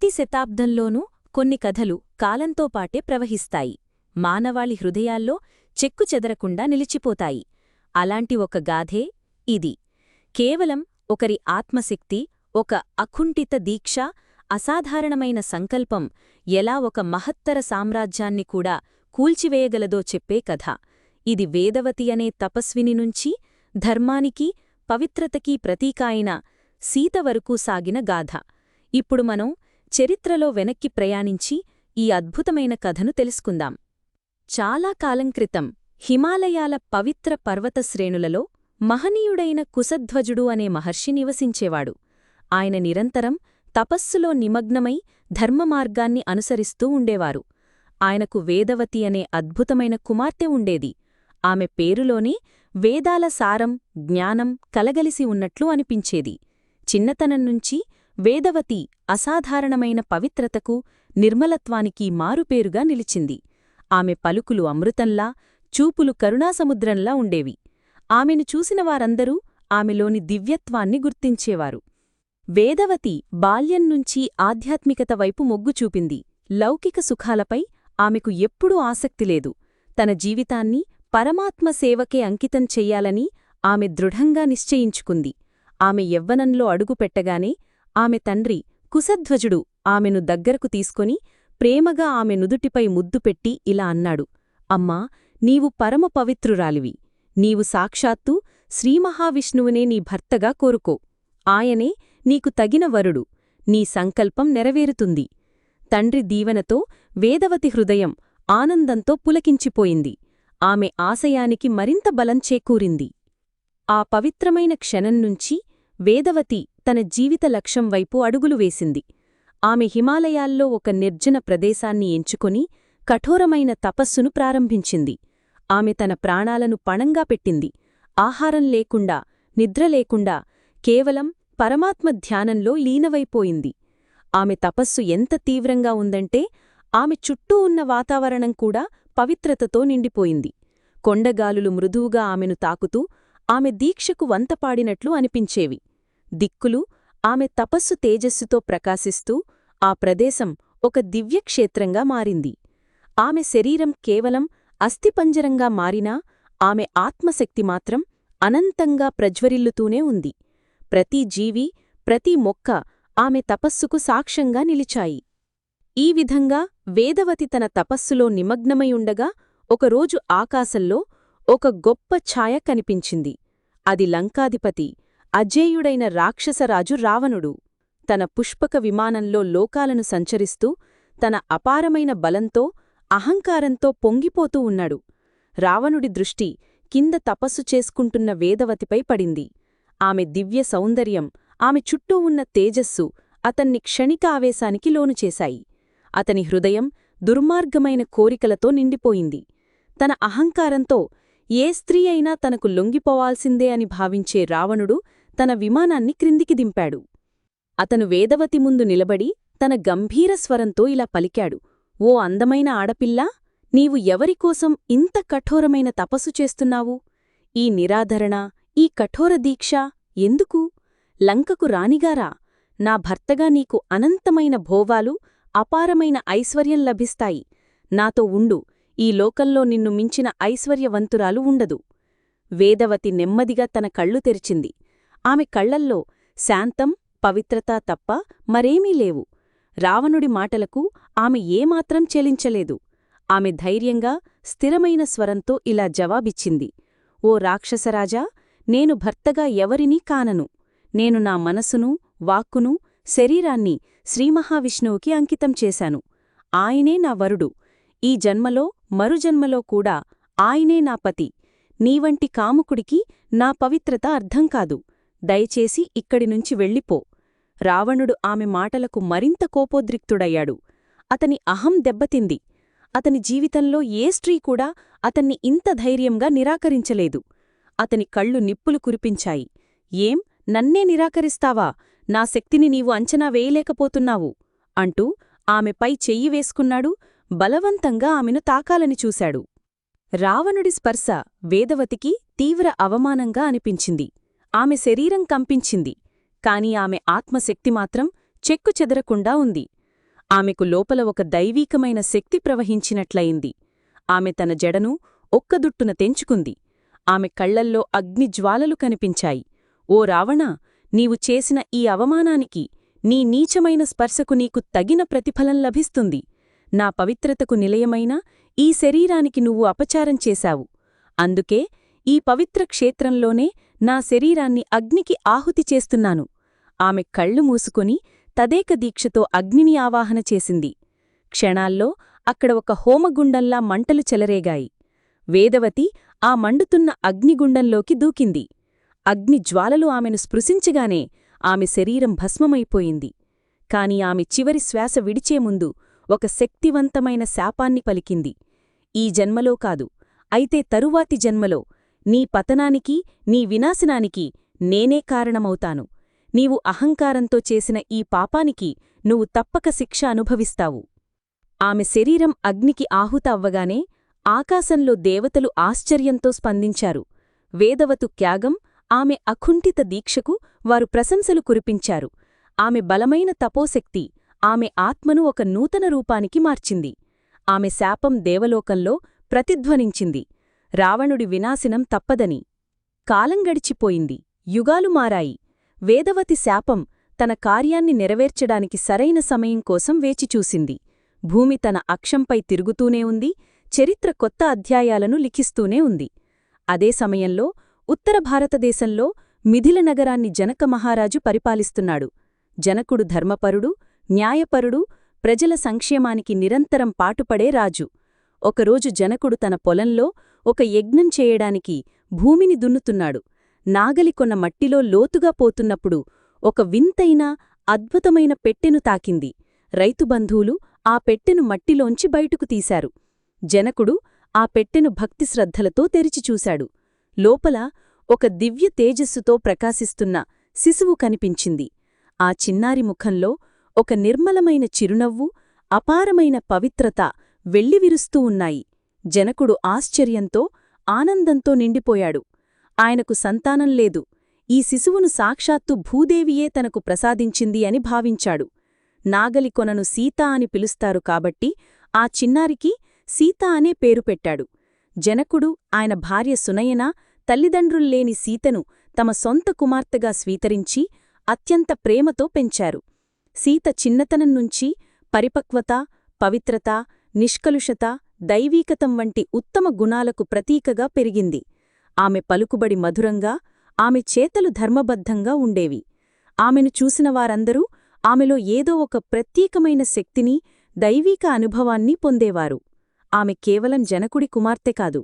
ప్రతి శతాబ్దంలోనూ కొన్ని కథలు కాలంతో పాటే ప్రవహిస్తాయి. మానవాళి హృదయాల్లో చెక్కు చెదరకుండా నిలిచిపోతాయి. అలాంటి ఒక గాథే ఇది. కేవలం ఒకరి ఆత్మశక్తి ఒక అకుంఠిత దీక్ష అసాధారణమైన సంకల్పం ఎలా ఒక మహత్తర సామ్రాజ్యాన్ని కూడా కూల్చివేయగలదో చెప్పే కథ. ఇది వేదవతి అనే తపస్విని నుంచి ధర్మానికి పవిత్రతకీ ప్రతీక అయిన సీత వరకూ సాగిన గాథ. ఇప్పుడు మనం చరిత్రలో వెనక్కి ప్రయాణించి ఈ అద్భుతమైన కథను తెలుసుకుందాం. చాలా కాలం క్రితం హిమాలయాల పవిత్ర పర్వత శ్రేణులలో మహనీయుడైన కుశధ్వజుడు అనే మహర్షి నివసించేవాడు. ఆయన నిరంతరం తపస్సులో నిమగ్నమై ధర్మమార్గాన్ని అనుసరిస్తూ ఉండేవారు. ఆయనకు వేదవతి అనే అద్భుతమైన కుమార్తె ఉండేది. ఆమె పేరులోనే వేదాల సారం జ్ఞానం కలగలిసి ఉన్నట్లు అనిపించేది. చిన్నతనం నుంచి వేదవతి అసాధారణమైన పవిత్రతకు నిర్మలత్వానికి మారుపేరుగా నిలిచింది. ఆమె పలుకులు అమృతంలా చూపులు కరుణాసముద్రంలా ఉండేవి. ఆమెను చూసిన వారందరూ ఆమెలోని దివ్యత్వాన్ని గుర్తించేవారు. వేదవతి బాల్యంనుంచి ఆధ్యాత్మికత వైపు మొగ్గు చూపింది. లౌకిక సుఖాలపై ఆమెకు ఎప్పుడూ ఆసక్తిలేదు తన జీవితాన్ని పరమాత్మ సేవకే అంకితం చెయ్యాలని ఆమె దృఢంగా నిశ్చయించుకుంది. ఆమె యవ్వనంలో అడుగుపెట్టగానే ఆమె తండ్రి కుశధ్వజుడు ఆమెను దగ్గరకు తీసుకొని ప్రేమగా ఆమె నుదుటిపై ముద్దు పెట్టి ఇలా అన్నాడు అమ్మా నీవు పరమ పవిత్రురాలివి. నీవు సాక్షాత్తు శ్రీమహావిష్ణువునే నీ భర్తగా కోరుకో. ఆయనే నీకు తగిన వరుడు. నీ సంకల్పం నెరవేరుతుంది. తండ్రి దీవెనతో వేదవతి హృదయం ఆనందంతో పులకించిపోయింది. ఆమె ఆశయానికి మరింత బలం చేకూరింది. ఆ పవిత్రమైన క్షణం నుంచి వేదవతి తన జీవిత లక్ష్యం వైపు అడుగులు వేసింది. ఆమె హిమాలయాల్లో ఒక నిర్జన ప్రదేశాన్ని ఎంచుకొని కఠోరమైన తపస్సును ప్రారంభించింది. ఆమె తన ప్రాణాలను పణంగా పెట్టింది. ఆహారం లేకుండా నిద్ర లేకుండా కేవలం పరమాత్మ ధ్యానంలో లీనవైపోయింది ఆమె తపస్సు ఎంత తీవ్రంగా ఉందంటే ఆమె చుట్టూ ఉన్న వాతావరణం కూడా పవిత్రతతో నిండిపోయింది. కొండగాలులు మృదువుగా ఆమెను తాకుతూ ఆమె దీక్షకు వంతపాడినట్లు అనిపించేవి. దిక్కులు ఆమె తపస్సు తేజస్సుతో ప్రకాశిస్తూ ఆ ప్రదేశం ఒక దివ్యక్షేత్రంగా మారింది. ఆమె శరీరం కేవలం అస్థిపంజరంగా మారినా ఆమె ఆత్మశక్తి మాత్రం అనంతంగా ప్రజ్వరిల్లుతూనే ఉంది. ప్రతి జీవి ప్రతి మొక్క ఆమె తపస్సుకు సాక్ష్యంగా నిలిచాయి. ఈ విధంగా వేదవతి తన తపస్సులో నిమగ్నమైయుండగా ఒకరోజు ఆకాశంలో ఒక గొప్ప ఛాయ కనిపించింది. అది లంకాధిపతి అజేయుడైన రాక్షసరాజు రావణుడు తన పుష్పక విమానంలో లోకాలను సంచరిస్తూ తన అపారమైన బలంతో అహంకారంతో పొంగిపోతూ ఉన్నాడు. రావణుడి దృష్టి కింద తపస్సు చేసుకుంటున్న వేదవతిపై పడింది. ఆమె దివ్య సౌందర్యం ఆమె చుట్టూ ఉన్న తేజస్సు అతన్ని క్షణిక ఆవేశానికి లోనుచేశాయి అతని హృదయం దుర్మార్గమైన కోరికలతో నిండిపోయింది. తన అహంకారంతో ఏ స్త్రీ అయినా తనకు లొంగిపోవాల్సిందే అని భావించే రావణుడు తన విమానాన్ని క్రిందికి దింపాడు. అతను వేదవతి ముందు నిలబడి తన గంభీర స్వరంతో ఇలా పలికాడు ఓ అందమైన ఆడపిల్లా నీవు ఎవరికోసం ఇంత కఠోరమైన తపస్సు చేస్తున్నావు? ఈ నిరాధరణ ఈ కఠోర దీక్ష ఎందుకు? లంకకు రాణిగారా? నా భర్తగా నీకు అనంతమైన భోవాలు అపారమైన ఐశ్వర్యం లభిస్తాయి. నాతో ఉండు ఈ లోకంలో నిన్ను మించిన ఐశ్వర్యవంతురాలు ఉండదు. వేదవతి నెమ్మదిగా తన కళ్ళు తెరిచింది. ఆమె కళ్ళల్లో శాంతం పవిత్రత తప్ప మరేమీ లేవు. రావణుడి మాటలకు ఆమె ఏమాత్రం చెలించలేదు. ఆమె ధైర్యంగా స్థిరమైన స్వరంతో ఇలా జవాబిచ్చింది. ఓ రాక్షసరాజా నేను భర్తగా ఎవరినీ కానను. నేను నా మనసును వాక్కును శరీరాన్ని శ్రీమహావిష్ణువుకి అంకితం చేశాను. ఆయనే నా వరుడు. ఈ జన్మలో మరుజన్మలో కూడా ఆయనే నా పతి. నీవంటి కాముకుడికి నా పవిత్రత అర్థం కాదు. దయచేసి ఇక్కడినుంచి వెళ్ళిపో. రావణుడు ఆమె మాటలకు మరింత కోపోద్రిక్తుడయ్యాడు. అతని అహం దెబ్బతింది. అతని జీవితంలో ఏ స్త్రీ కూడా అతన్ని ఇంత ధైర్యంగా నిరాకరించలేదు. అతని కళ్ళు నిప్పులు కురిపించాయి. ఏం? నన్నే నిరాకరిస్తావా? నా శక్తిని నీవు అంచనా వేయలేకపోతున్నావు అంటూ ఆమెపై చెయ్యి వేసుకున్నాడు. బలవంతంగా ఆమెను తాకాలని చూశాడు. రావణుడి స్పర్శ వేదవతికి తీవ్ర అవమానంగా అనిపించింది. ఆమె శరీరం కంపించింది. కాని ఆమె ఆత్మశక్తి మాత్రం చెక్కు చెదరకుండా ఉంది. ఆమెకు లోపల ఒక దైవీకమైన శక్తి ప్రవహించినట్లయింది. ఆమె తన జడను ఒక్కదుట్టున తెంచుకుంది. ఆమె కళ్ళల్లో అగ్నిజ్వాలలు కనిపించాయి. ఓ రావణా నీవు చేసిన ఈ అవమానానికి నీ నీచమైన స్పర్శకు నీకు తగిన ప్రతిఫలం లభిస్తుంది. నా పవిత్రతకు నిలయమైన ఈ శరీరానికి నువ్వు అపచారం చేశావు. అందుకే ఈ పవిత్ర క్షేత్రంలోనే నా శరీరాన్ని అగ్నికి ఆహుతి చేస్తున్నాను. ఆమె కళ్ళు మూసుకొని తదేక దీక్షతో అగ్నిని ఆవాహన చేసింది. క్షణాల్లో అక్కడ ఒక హోమగుండంలా మంటలు చెలరేగాయి. వేదవతి ఆ మండుతున్న అగ్నిగుండంలోకి దూకింది. అగ్ని జ్వాలలు ఆమెను స్పృశించగానే ఆమె శరీరం భస్మమైపోయింది. కాని ఆమె చివరి శ్వాస విడిచే ముందు ఒక శక్తివంతమైన శాపాన్ని పలికింది. ఈ జన్మలో కాదు అయితే తరువాతి జన్మలో నీ పతనానికి నీ వినాశనానికి నేనే కారణమవుతాను. నీవు అహంకారంతో చేసిన ఈ పాపానికి నువ్వు తప్పక శిక్ష అనుభవిస్తావు. ఆమె శరీరం అగ్నికి ఆహుత అవ్వగానే ఆకాశంలో దేవతలు ఆశ్చర్యంతో స్పందించారు. వేదవతు త్యాగం ఆమె అఖుంఠిత దీక్షకు వారు ప్రశంసలు కురిపించారు. ఆమె బలమైన తపోశక్తి ఆమె ఆత్మను ఒక నూతన రూపానికి మార్చింది. ఆమె శాపం దేవలోకంలో ప్రతిధ్వనించింది. రావణుడి వినాశనం తప్పదని. కాలం గడిచిపోయింది. యుగాలు మారాయి. వేదవతి శాపం తన కార్యాన్ని నెరవేర్చడానికి సరైన సమయం కోసం వేచిచూసింది. భూమి తన అక్షంపై తిరుగుతూనే ఉంది. చరిత్ర కొత్త అధ్యాయాలను లిఖిస్తూనే ఉంది. అదే సమయంలో ఉత్తర భారతదేశంలో మిథిల నగరాన్ని జనక మహారాజు పరిపాలిస్తున్నాడు. జనకుడు ధర్మపరుడు న్యాయపరుడు ప్రజల సంక్షేమానికి నిరంతరం పాటుపడే రాజు. ఒకరోజు జనకుడు తన పొలంలో ఒక యజ్ఞం చేయడానికి భూమిని దున్నుతున్నాడు. నాగలి కొన్న మట్టిలో లోతుగా పోతున్నప్పుడు ఒక వింతైన అద్భుతమైన పెట్టెను తాకింది. రైతుబంధువులు ఆ పెట్టెను మట్టిలోంచి బయటకు తీశారు. జనకుడు ఆ పెట్టెను భక్తిశ్రద్ధలతో తెరిచిచూశాడు లోపల ఒక దివ్య తేజస్సుతో ప్రకాశిస్తున్న శిశువు కనిపించింది. ఆ చిన్నారి ముఖంలో ఒక నిర్మలమైన చిరునవ్వు అపారమైన పవిత్రత వెళ్ళివిరుస్తూ ఉన్నాయి. జనకుడు ఆశ్చర్యంతో ఆనందంతో నిండిపోయాడు. ఆయనకు సంతానం లేదు. ఈ శిశువును సాక్షాత్తు భూదేవియే తనకు ప్రసాదించింది అని భావించాడు. నాగలి కొనను సీత అని పిలుస్తారు కాబట్టి ఆ చిన్నారికి సీత అనే పేరు పెట్టాడు. జనకుడు ఆయన భార్య సునయన తల్లిదండ్రుల్లేని సీతను తమ సొంత కుమార్తెగా స్వీకరించి అత్యంత ప్రేమతో పెంచారు. సీత చిన్నతనం నుంచి పరిపక్వత పవిత్రత నిష్కలుషత దైవీకతం వంటి ఉత్తమ గుణాలకు ప్రతీకగా పెరిగింది. ఆమె పలుకుబడి మధురంగా ఆమె చేతలు ధర్మబద్ధంగా ఉండేవి. ఆమెను చూసిన వారందరూ ఆమెలో ఏదో ఒక ప్రత్యేకమైన శక్తిని దైవీక అనుభవాన్ని పొందేవారు. ఆమె కేవలం జనకుడి కుమార్తె కాదు.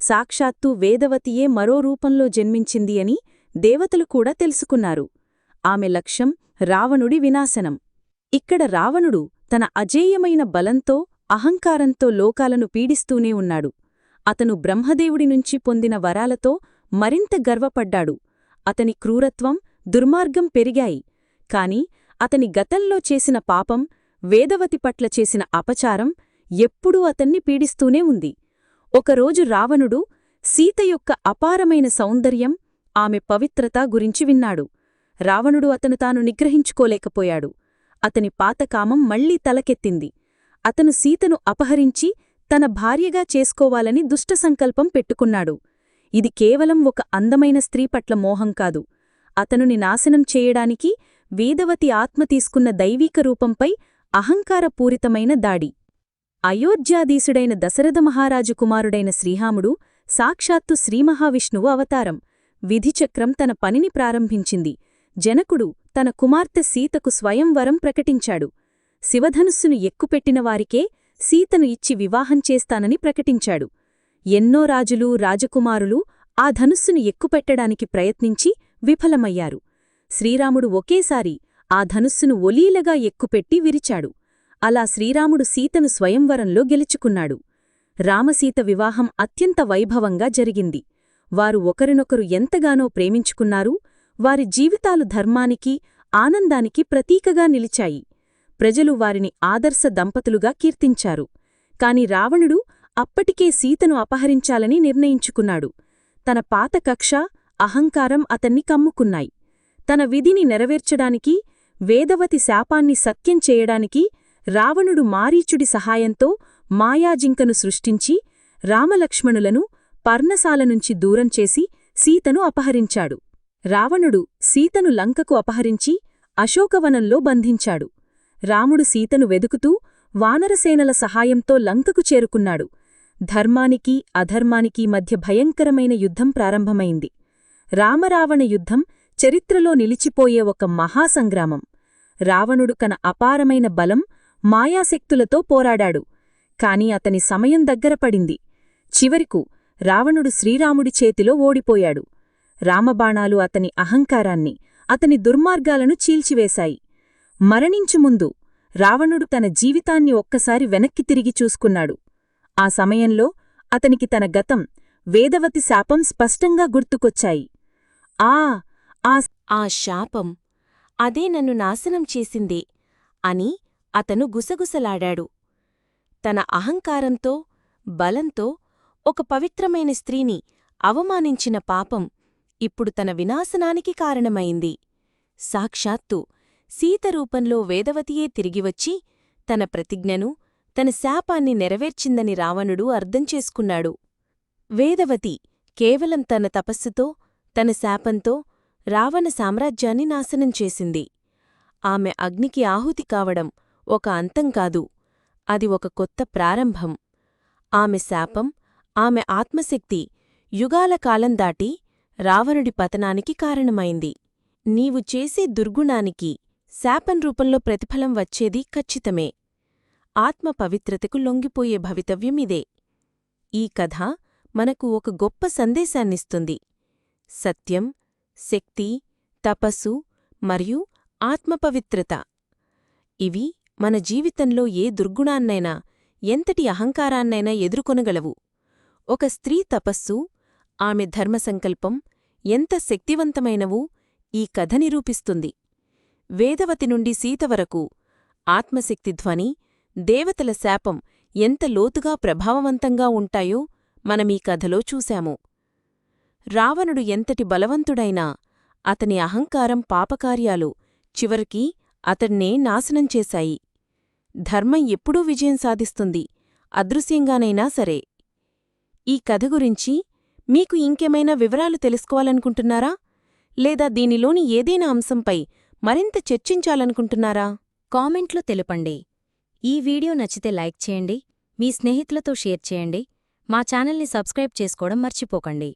సాక్షాత్తూ వేదవతియే మరో రూపంలో జన్మించింది అని దేవతలు కూడా తెలుసుకున్నారు. ఆమె లక్ష్యం రావణుడి వినాశనం. ఇక్కడ రావణుడు తన అజేయమైన బలంతో అహంకారంతో లోకాలను పీడిస్తూనే ఉన్నాడు. అతను బ్రహ్మదేవుడి నుంచి పొందిన వరాలతో మరింత గర్వపడ్డాడు. అతని క్రూరత్వం దుర్మార్గం పెరిగాయి. కాని అతని గతంలో చేసిన పాపం వేదవతి పట్ల చేసిన అపచారం ఎప్పుడూ అతన్ని పీడిస్తూనే ఉంది. ఒకరోజు రావణుడు సీత యొక్క అపారమైన సౌందర్యం ఆమె పవిత్రత గురించి విన్నాడు. రావణుడు అతను తాను నిగ్రహించుకోలేకపోయాడు. అతని పాతకామం మళ్ళీ తలకెత్తింది. అతను సీతను అపహరించి తన భార్యగా చేసుకోవాలని దుష్టసంకల్పం పెట్టుకున్నాడు. ఇది కేవలం ఒక అందమైన స్త్రీ పట్ల మోహం కాదు. అతనుని నాశనం చేయడానికి వేదవతి ఆత్మ తీసుకున్న దైవీక రూపంపై అహంకారపూరితమైన దాడి. అయోధ్యాధీశుడైన దశరథ మహారాజు కుమారుడైన శ్రీహాముడు సాక్షాత్తు శ్రీమహావిష్ణువు అవతారం. విధిచక్రం తన పనిని ప్రారంభించింది. జనకుడు తన కుమార్తె సీతకు స్వయంవరం ప్రకటించాడు. శివధనుస్సును ఎక్కుపెట్టినవారికే సీతను ఇచ్చి వివాహం చేస్తానని ప్రకటించాడు. ఎన్నో రాజులు రాజకుమారులు ఆ ధనుస్సును ఎక్కుపెట్టడానికి ప్రయత్నించి విఫలమయ్యారు. శ్రీరాముడు ఒకేసారి ఆ ధనుస్సును ఒలీలగా ఎక్కుపెట్టి విరిచాడు. అలా శ్రీరాముడు సీతను స్వయంవరంలో గెలుచుకున్నాడు. రామసీత వివాహం అత్యంత వైభవంగా జరిగింది. వారు ఒకరినొకరు ఎంతగానో ప్రేమించుకున్నారు. వారి జీవితాలు ధర్మానికి ఆనందానికి ప్రతీకగా నిలిచాయి. ప్రజలు వారిని ఆదర్శ దంపతులుగా కీర్తించారు. కాని రావణుడు అప్పటికే సీతను అపహరించాలని నిర్ణయించుకున్నాడు. తన పాత కక్ష అహంకారం అతన్ని కమ్ముకున్నాయి. తన విధిని నెరవేర్చడానికి వేదవతి శాపాన్ని సత్యం చేయడానికి రావణుడు మారీచుడి సహాయంతో మాయాజింకను సృష్టించి రామలక్ష్మణులను పర్ణశాల నుంచి దూరం చేసి సీతను అపహరించాడు. రావణుడు సీతను లంకకు అపహరించి అశోకవనంలో బంధించాడు. రాముడు సీతను వెదుకుతూ వానరసేనల సహాయంతో లంకకు చేరుకున్నాడు. ధర్మానికి అధర్మానికి మధ్య భయంకరమైన యుద్ధం ప్రారంభమైంది. రామరావణ యుద్ధం చరిత్రలో నిలిచిపోయే ఒక మహాసంగ్రామం. రావణుడు కన అపారమైన బలం మాయాశక్తులతో పోరాడాడు. కాని అతని సమయం దగ్గర పడింది. చివరికు రావణుడు శ్రీరాముడి చేతిలో ఓడిపోయాడు. రామబాణాలు అతని అహంకారాన్ని అతని దుర్మార్గాలను చీల్చివేశాయి. మరణించు ముందు రావణుడు తన జీవితాన్ని ఒక్కసారి వెనక్కి తిరిగి చూసుకున్నాడు. ఆ సమయంలో అతనికి తన గతం వేదవతి శాపం స్పష్టంగా గుర్తుకొచ్చాయి. ఆ ఆ ఆ శాపం అదే నన్ను నాశనం చేసిందే అని అతను గుసగుసలాడాడు. తన అహంకారంతో బలంతో ఒక పవిత్రమైన స్త్రీని అవమానించిన పాపం ఇప్పుడు తన వినాశనానికి కారణమైంది. సాక్షాత్తు సీతరూపంలో వేదవతియే తిరిగివచ్చి తన ప్రతిజ్ఞను తన శాపాన్ని నెరవేర్చిందని రావణుడు అర్థం చేసుకున్నాడు. వేదవతి కేవలం తన తపస్సుతో తన శాపంతో రావణ సామ్రాజ్యాన్ని నాశనం చేసింది. ఆమె అగ్నికి ఆహుతి కావడం ఒక అంతం కాదు అది ఒక కొత్త ప్రారంభం. ఆమె శాపం ఆమె ఆత్మశక్తి యుగాల కాలం దాటి రావణుడి పతనానికి కారణమైంది. నీవు చేసే దుర్గుణానికి శాపం రూపంలో ప్రతిఫలం వచ్చేది ఖచ్చితమే. ఆత్మ పవిత్రతకు లొంగిపోయే భవితవ్యమిదే ఈ కథ మనకు ఒక గొప్ప సందేశాన్నిస్తుంది. సత్యం శక్తి తపస్సు మరియు ఆత్మపవిత్రత ఇవి మన జీవితంలో ఏ దుర్గుణాన్నైనా ఎంతటి అహంకారాన్నైనా ఎదుర్కొనగలవు. ఒక స్త్రీ తపస్సు ఆమె ధర్మసంకల్పం ఎంత శక్తివంతమైనవూ ఈ కథ నిరూపిస్తుంది. వేదవతి నుండి సీత వరకు. ఆత్మశక్తి ధ్వని దేవతల శాపం ఎంత లోతుగా ప్రభావవంతంగా ఉంటాయో మనమీ కథలో చూశాము. రావణుడు ఎంతటి బలవంతుడైనా అతని అహంకారం పాపకార్యాలు చివరికి అతన్నే నాశనం చేశాయి. ధర్మం ఎప్పుడూ విజయం సాధిస్తుంది అదృశ్యంగానైనా సరే. ఈ కథ గురించి మీకు ఇంకేమైనా వివరాలు తెలుసుకోవాలనుకుంటున్నారా? లేదా దీనిలోని ఏదైనా అంశంపై మరింత చర్చించాలనుకుంటున్నారా? కామెంట్లో తెలుపండి. ఈ వీడియో నచ్చితే లైక్ చేయండి మీ స్నేహితులతో షేర్ చేయండి మా ఛానల్ని సబ్స్క్రైబ్ చేసుకోవడం మర్చిపోకండి.